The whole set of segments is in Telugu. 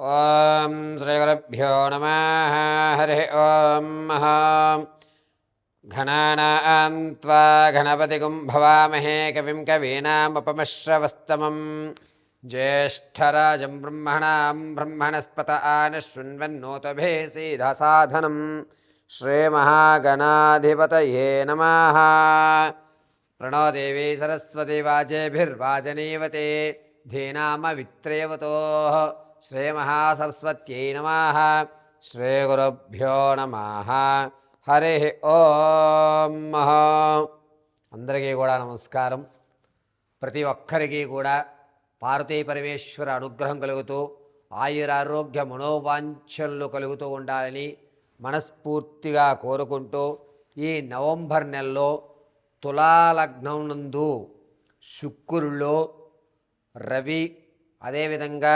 ॐ श्रीगुरुभ्यो नमः हरिः ॐ घनानां त्वा गणपतिगुं भवामहे कविं कवीनामुपमश्रवस्तमं ज्येष्ठराजं ब्रह्मणां ब्रह्मणस्पत आनशृण्वन्नोतभे सीधसाधनं श्रीमहागणाधिपतये नमः। प्रणो देवी सरस्वती वाचेभिर्वाचनीवते धीनामवित्रेवतोः श्रीमहासरस्वत्यै नमः శ్రీగురుభ్యో నమ హరి ఓం అందరికీ కూడా నమస్కారం ప్రతి ఒక్కరికి కూడా పార్వతీ పరమేశ్వర అనుగ్రహం కలుగుతూ ఆయురారోగ్య మనోవాంఛనలు కలుగుతూ ఉండాలని మనస్ఫూర్తిగా కోరుకుంటూ ఈ నవంబర్ నెలలో తులాలగ్నం నందు శుక్రుల్లో రవి అదేవిధంగా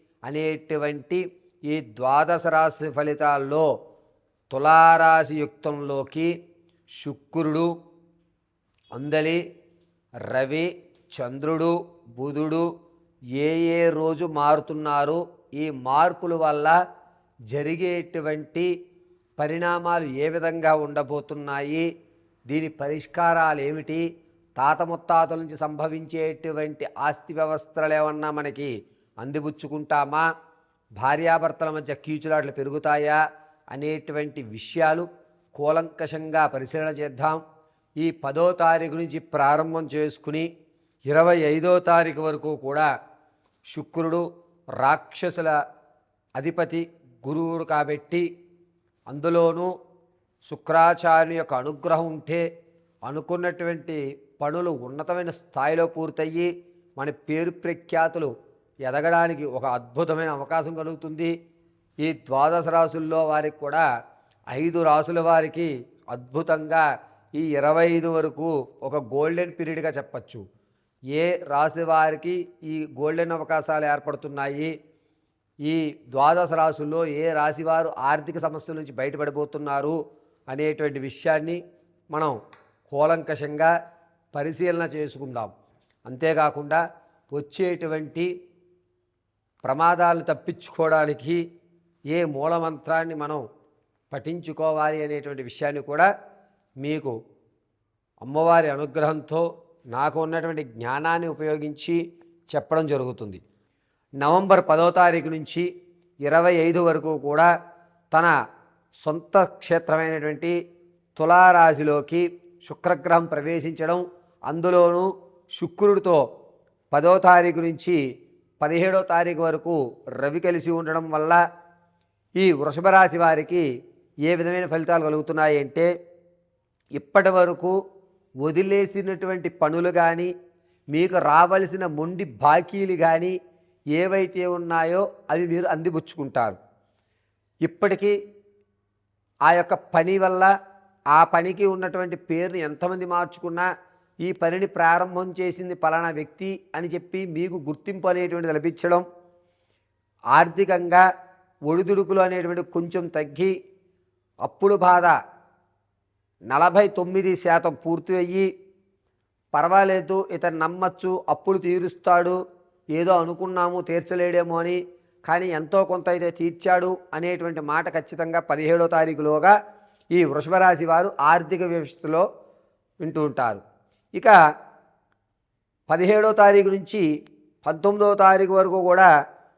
అనేటువంటి ఈ ద్వాదశ రాశి ఫలితాల్లో తులారాశి యుక్తంలోకి శుక్రుడు అందలి రవి చంద్రుడు బుధుడు ఏ ఏ రోజు మారుతున్నారు ఈ మార్పుల వల్ల జరిగేటువంటి పరిణామాలు ఏ విధంగా ఉండబోతున్నాయి దీని పరిష్కారాలు ఏమిటి తాత ముత్తాతల నుంచి సంభవించేటువంటి ఆస్తి వ్యవస్థలు ఏమన్నా మనకి అందిపుచ్చుకుంటామా? భార్యాభర్తల మధ్య కీచులాట్లు పెరుగుతాయా? అనేటువంటి విషయాలు కూలంకషంగా పరిశీలన చేద్దాం. ఈ పదో తారీఖు నుంచి ప్రారంభం చేసుకుని ఇరవై ఐదో తారీఖు వరకు కూడా శుక్రుడు రాక్షసుల అధిపతి గురువుడు కాబట్టి అందులోనూ శుక్రాచార్యుని యొక్క అనుగ్రహం ఉంటే అనుకున్నటువంటి పనులు ఉన్నతమైన స్థాయిలో పూర్తయ్యి మన పేరు ప్రఖ్యాతులు ఎదగడానికి ఒక అద్భుతమైన అవకాశం కలుగుతుంది. ఈ ద్వాదశ రాసుల్లో వారికి కూడా ఐదు రాసుల వారికి అద్భుతంగా ఈ ఇరవై ఐదు వరకు ఒక గోల్డెన్ పీరియడ్గా చెప్పచ్చు. ఏ రాశి వారికి ఈ గోల్డెన్ అవకాశాలు ఏర్పడుతున్నాయి? ఈ ద్వాదశ రాశుల్లో ఏ రాశి వారు ఆర్థిక సమస్యల నుంచి బయటపడిపోతున్నారు అనేటువంటి విషయాన్ని మనం కూలంకషంగా పరిశీలన చేసుకుందాం. అంతేకాకుండా వచ్చేటువంటి ప్రమాదాలు తప్పించుకోవడానికి ఏ మూలమంత్రాన్ని మనం పఠించుకోవాలి అనేటువంటి విషయాన్ని కూడా మీకు అమ్మవారి అనుగ్రహంతో నాకు ఉన్నటువంటి జ్ఞానాన్ని ఉపయోగించి చెప్పడం జరుగుతుంది. నవంబర్ పదో తారీఖు నుంచి ఇరవై ఐదు వరకు కూడా తన సొంత క్షేత్రమైనటువంటి తులారాశిలోకి శుక్రగ్రహం ప్రవేశించడం అందులోనూ శుక్రుడితో పదో తారీఖు నుంచి పదిహేడో తారీఖు వరకు రవి కలిసి ఉండడం వల్ల ఈ వృషభ రాశి వారికి ఏ విధమైన ఫలితాలు కలుగుతున్నాయి అంటే ఇప్పటి వరకు వదిలేసినటువంటి పనులు కానీ మీకు రావలసిన మొండి బాకీలు కానీ ఏవైతే ఉన్నాయో అవి మీరు అందిపుచ్చుకుంటారు. ఇప్పటికీ ఆ యొక్క పని వల్ల ఆ పనికి ఉన్నటువంటి పేరుని ఎంతమంది మార్చుకున్నా ఈ పనిని ప్రారంభం చేసింది పలానా వ్యక్తి అని చెప్పి మీకు గుర్తింపు అనేటువంటిది లభించడం ఆర్థికంగా ఒడిదుడుకులు అనేటువంటి కొంచెం తగ్గి అప్పుల బాధ నలభై తొమ్మిది శాతం పూర్తి అయ్యి పర్వాలేదు ఇతను నమ్మచ్చు అప్పులు తీరుస్తాడు ఏదో అనుకున్నాము తీర్చలేడేమో అని కానీ ఎంతో కొంత అయితే తీర్చాడు అనేటువంటి మాట ఖచ్చితంగా పదిహేడో తారీఖులోగా ఈ వృషభరాశి వారు ఆర్థిక వ్యవస్థలో వింటూ ఉంటారు. ఇక పదిహేడో తారీఖు నుంచి పంతొమ్మిదో తారీఖు వరకు కూడా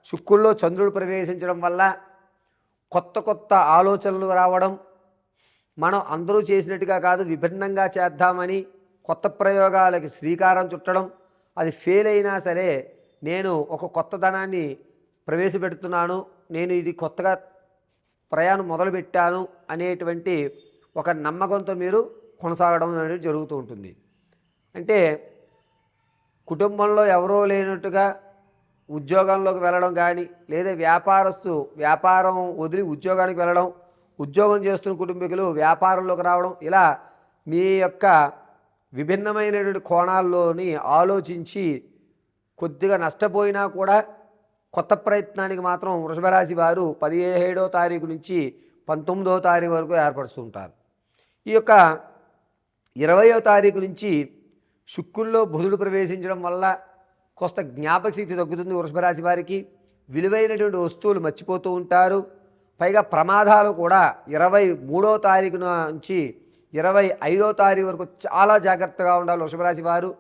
శుక్రుల్లో చంద్రుడు ప్రవేశించడం వల్ల కొత్త కొత్త ఆలోచనలు రావడం మనం అందరూ చేసినట్టుగా కాదు విభిన్నంగా చేద్దామని కొత్త ప్రయోగాలకి శ్రీకారం చుట్టడం అది ఫెయిల్ అయినా సరే నేను ఒక కొత్త ధనాన్ని ప్రవేశపెడుతున్నాను నేను ఇది కొత్తగా ప్రయాణం మొదలుపెట్టాను అనేటువంటి ఒక నమ్మకంతో మీరు కొనసాగడం అనేది జరుగుతూ ఉంటుంది. అంటే కుటుంబంలో ఎవరో లేనట్టుగా ఉద్యోగంలోకి వెళ్ళడం కానీ లేదా వ్యాపారస్తు వ్యాపారం వదిలి ఉద్యోగానికి వెళ్ళడం ఉద్యోగం చేస్తున్న కుటుంబీకులు వ్యాపారంలోకి రావడం ఇలా మీ యొక్క విభిన్నమైనటువంటి కోణాల్లోని ఆలోచించి కొద్దిగా నష్టపోయినా కూడా కొత్త ప్రయత్నానికి మాత్రం వృషభరాశి వారు పదిహేడో తారీఖు నుంచి పంతొమ్మిదో తారీఖు వరకు ఏర్పరుస్తుంటారు ఈ యొక్క ఇరవయో తారీఖు నుంచి శుక్రుల్లో బుధుడు ప్రవేశించడం వల్ల కొంత జ్ఞాపక శక్తి తగ్గుతుంది వృషభరాశి వారికి. విలువైనటువంటి వస్తువులు మర్చిపోతూ ఉంటారు. పైగా ప్రమాదాలు కూడా ఇరవై మూడో తారీఖు నుంచి ఇరవై ఐదో తారీఖు వరకు చాలా జాగ్రత్తగా ఉండాలి వృషభరాశి వారు.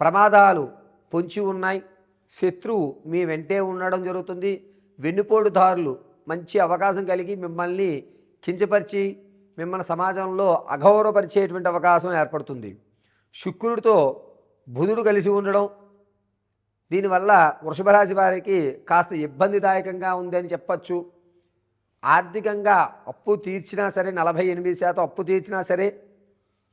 ప్రమాదాలు పొంచి ఉన్నాయి. శత్రువు మీ వెంటే ఉండడం జరుగుతుంది. వెన్నుపోటుదారులు మంచి అవకాశం కలిగి మిమ్మల్ని కించపరిచి మిమ్మల్ని సమాజంలో అగౌరవపరిచేటువంటి అవకాశం ఏర్పడుతుంది. శుక్రుడితో బుధుడు కలిసి ఉండడం దీనివల్ల వృషభరాశి వారికి కాస్త ఇబ్బందిదాయకంగా ఉందని చెప్పచ్చు. ఆర్థికంగా అప్పు తీర్చినా సరే నలభై ఎనిమిది శాతం అప్పు తీర్చినా సరే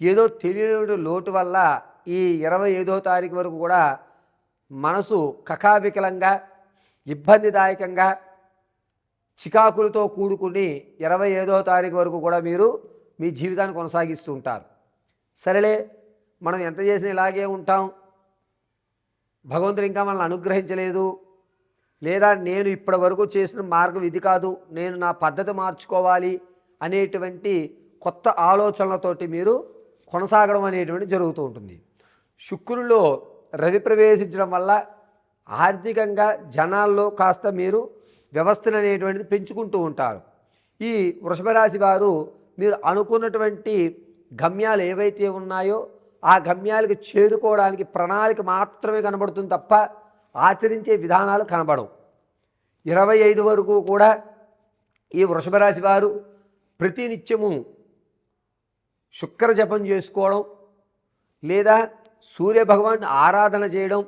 ఏదో తెలియని లోటు వల్ల ఈ ఇరవై ఐదో తారీఖు వరకు కూడా మనసు కకావికలంగా ఇబ్బందిదాయకంగా చికాకులతో కూడుకుని ఇరవై ఐదో తారీఖు వరకు కూడా మీరు మీ జీవితాన్ని కొనసాగిస్తూ ఉంటారు. సరేలే మనం ఎంత చేసినా ఇలాగే ఉంటాం. భగవంతుడు ఇంకా మనల్ని అనుగ్రహించలేదు. లేదా నేను ఇప్పటి వరకు చేసిన మార్గం ఇది కాదు నేను నా పద్ధతి మార్చుకోవాలి అనేటువంటి కొత్త ఆలోచనలతోటి మీరు కొనసాగడం అనేటువంటి జరుగుతూ ఉంటుంది. శుక్రుల్లో రవి ప్రవేశించడం వల్ల ఆర్థికంగా జనాల్లో కాస్త మీరు వ్యవస్థను అనేటువంటిది పెంచుకుంటూ ఉంటారు. ఈ వృషభరాశి వారు మీరు అనుకున్నటువంటి గమ్యాలు ఏవైతే ఉన్నాయో ఆ గమ్యాలకు చేరుకోవడానికి ప్రణాళిక మాత్రమే కనబడుతుంది తప్ప ఆచరించే విధానాలు కనబడవు. ఇరవై ఐదు వరకు కూడా ఈ వృషభరాశి వారు ప్రతినిత్యము శుక్ర జపం చేసుకోవడం లేదా సూర్య భగవాన్ ఆరాధన చేయడం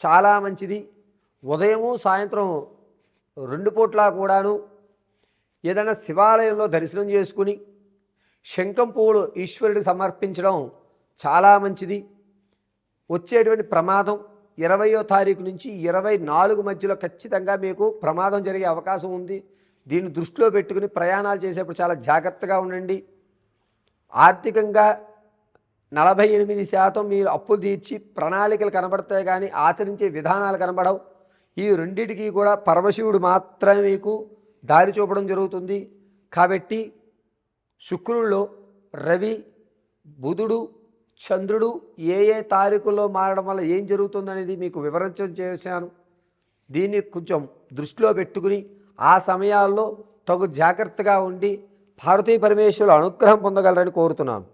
చాలా మంచిది. ఉదయము సాయంత్రం రెండు పూట్ల కూడాను ఏదైనా శివాలయంలో దర్శనం చేసుకుని శంఖం పువ్వులు ఈశ్వరుడికి సమర్పించడం చాలా మంచిది. వచ్చేటువంటి ప్రమాదం ఇరవయో తారీఖు నుంచి ఇరవై నాలుగు మధ్యలో ఖచ్చితంగా మీకు ప్రమాదం జరిగే అవకాశం ఉంది. దీన్ని దృష్టిలో పెట్టుకుని ప్రయాణాలు చేసేప్పుడు చాలా జాగ్రత్తగా ఉండండి. ఆర్థికంగా నలభై ఎనిమిది శాతం మీరు అప్పులు తీర్చి ప్రణాళికలు కనబడతాయి కానీ ఆచరించే విధానాలు కనబడవు. ఈ రెండింటికి కూడా పరమశివుడు మాత్రమే మీకు దారి చూపడం జరుగుతుంది. కాబట్టి శుక్రుల్లో రవి బుధుడు చంద్రుడు ఏ ఏ తారీఖుల్లో మారడం వల్ల ఏం జరుగుతుందనేది మీకు వివరించడం చేశాను. దీన్ని కొంచెం దృష్టిలో పెట్టుకుని ఆ సమయాల్లో తగు జాగ్రత్తగా ఉండి భారతీయ పరమేశ్వరుల అనుగ్రహం పొందగలరని కోరుతున్నాను.